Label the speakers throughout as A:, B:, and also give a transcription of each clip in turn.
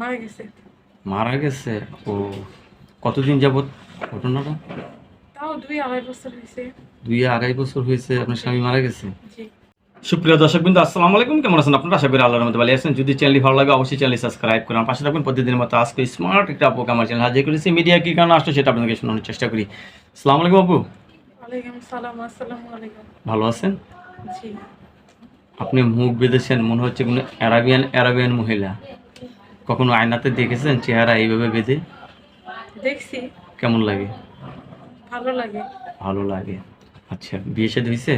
A: মারা গেছে।
B: মারা গেছে? ও কতদিন যাবত ঘটনাটা?
A: তাও দুই আড়াই বছর হয়েছে।
B: দুই আড়াই বছর হয়েছে আপনার স্বামী মারা গেছে?
A: জি।
B: সুপ্রিয় দর্শক বিন্দু আসসালামু আলাইকুম কেমন আছেন আপনারা? আশা করি আল্লাহর মধ্যে ভালো আছেন। যদি চ্যানেলটি ভালো লাগে অবশ্যই চ্যানেল সাবস্ক্রাইব করুন পাশে থাকবেন প্রতিদিনের মতো আজকে স্মার্ট একটা আপুকে আমার চ্যানেল হাজির করেছি। মিডিয়া কি কারণে আসলো সেটা আপনাদেরকে শোনানোর চেষ্টা করি। আসসালামু আলাইকুম আপু। ভালো আছেন? আপনি মুখ বেঁধেছেন মনে হচ্ছে কোনো অ্যারাবিয়ান অ্যারাবিয়ান মহিলা। কখনো আয়নাতে দেখেছেন? চেহারা এইভাবে বেঁধে?
A: দেখছি।
B: কেমন লাগে?
A: ভালো লাগে।
B: ভালো লাগে। আচ্ছা বিয়ে শাদী হয়েছে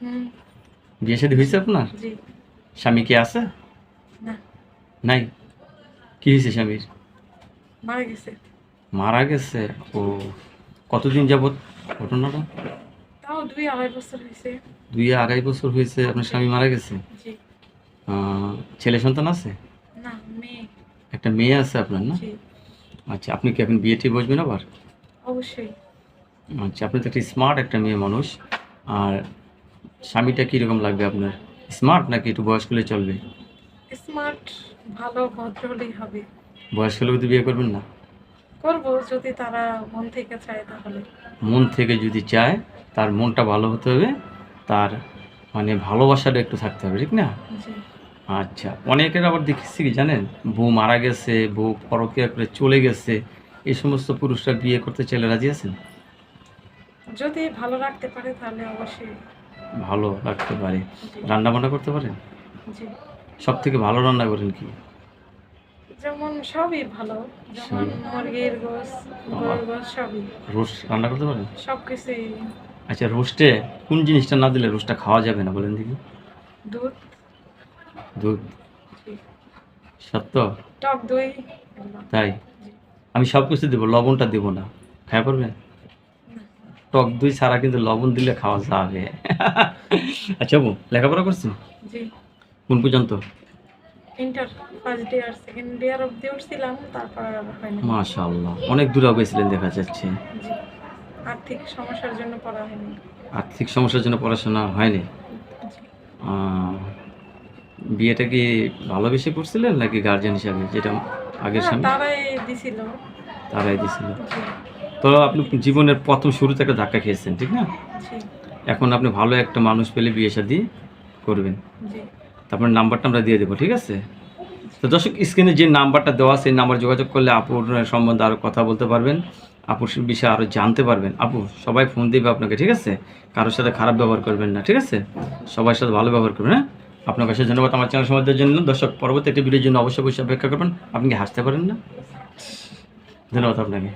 A: হুম।
B: বিয়ে শাদী হয়েছে আপনার?
A: জি।
B: স্বামী কি আছে?
A: না।
B: নাই? কি হয়েছে স্বামীর?
A: মারা গেছে।
B: মারা গেছে? ও কতদিন যাবত ঘটনাটা?
A: তাও দুই আড়াই বছর হয়েছে
B: দুই আড়াই বছর হয়েছে আপনার স্বামী মারা গেছে?
A: জি।
B: ছেলে সন্তান আছে? একটা মেয়ে আছে আপনার না? আচ্ছা আপনি কি এখন বিয়েটি বসবেন আবার?
A: অবশ্যই।
B: আচ্ছা আপনি তো একটা স্মার্ট একটা মেয়ে মানুষ। আর স্বামীটা কীরকম লাগবে আপনার? স্মার্ট নাকি একটু বয়স্ক হলে চলবে?
A: স্মার্ট ভালো ভদ্র হলেই হবে।
B: বয়স্ক হলে কিন্তু বিয়ে করবেন না?
A: করব যদি তারা মন থেকে চায় তাহলে।
B: মন থেকে যদি চায় তার মনটা ভালো হতে হবে। তার মানে ভালোবাসাটা একটু থাকতে হবে ঠিক না?
A: জি।
B: আচ্ছা অনেকের আবার দেখেছি কি জানেন? বউ মারা গেছে বউ পরকিয়া করে চলে গেছে এই সমস্ত পুরুষরা বিয়ে করতে চাইলে রাজি আছেন?
A: যদি ভালো রাখতে পারে তাহলে অবশ্যই।
B: ভালো রাখতে পারে। রান্না বান্না করতে পারেন?
A: জি।
B: সব থেকে ভালো রান্না করেন কি?
A: যেমন সবই ভালো যেমন মুরগির গোস গরুর গোস সবই।
B: রোস্ট রান্না করতে পারেন?
A: সব কিছুই
B: আচ্ছা রোস্টে কোন জিনিসটা না দিলে রোস্টটা খাওয়া যাবে না বলেন দেখি।
A: দুধ।
B: দুধ। সত্য?
A: টক দই।
B: তাই? আমি সব কিছু দেবো লবণটা দেবো না। খাওয়া পারবেন টক দই ছাড়া কিন্তু লবণ দিলে খাওয়া যাবে। আচ্ছা বউ লেখাপড়া করছেন
A: জি।
B: কোন পর্যন্ত?
A: Inter first year second year অবধি উঠছিলাম তারপর আর হয়নি।
B: মাশাআল্লাহ অনেক দূরে গেছিলেন দেখা যাচ্ছে।
A: আর্থিক সমস্যার জন্য পড়া হয়নি।
B: আর্থিক সমস্যার জন্য পড়াশোনা হয়নি? বিয়েটা কি ভালোবেসে করছিলেন নাকি গার্জেন হিসাবে? যেটা আগের
A: না,
B: স্বামী
A: তারাই দিছিল।
B: তারাই দিছিল। তো আপনি জীবনের প্রথম শুরুতে একটা ধাক্কা খেয়েছেন ঠিক না? এখন আপনি ভালো একটা মানুষ পেলে বিয়ে শাদী করবেন। তারপর নাম্বারটা আমরা দিয়ে দেবো ঠিক আছে? তো দর্শক স্ক্রিনে যে নাম্বারটা দেওয়া সেই নাম্বার যোগাযোগ করলে আপুর সম্বন্ধে আরও কথা বলতে পারবেন আপুর বিষয়ে আরও জানতে পারবেন। আপু সবাই ফোন দেবে আপনাকে ঠিক আছে? কারোর সাথে খারাপ ব্যবহার করবেন না ঠিক আছে? সবার সাথে ভালো ব্যবহার করবেন হ্যাঁ? আপনার কাছে ধন্যবাদ আমার চ্যানেল সমাজের জন্য। দর্শক, পরবর্তী একটি ভিডিওর জন্য অবশ্যই অবশ্যই অপেক্ষা করবেন। আপনি কি হাসতে পারেন না? ধন্যবাদ আপনাকে।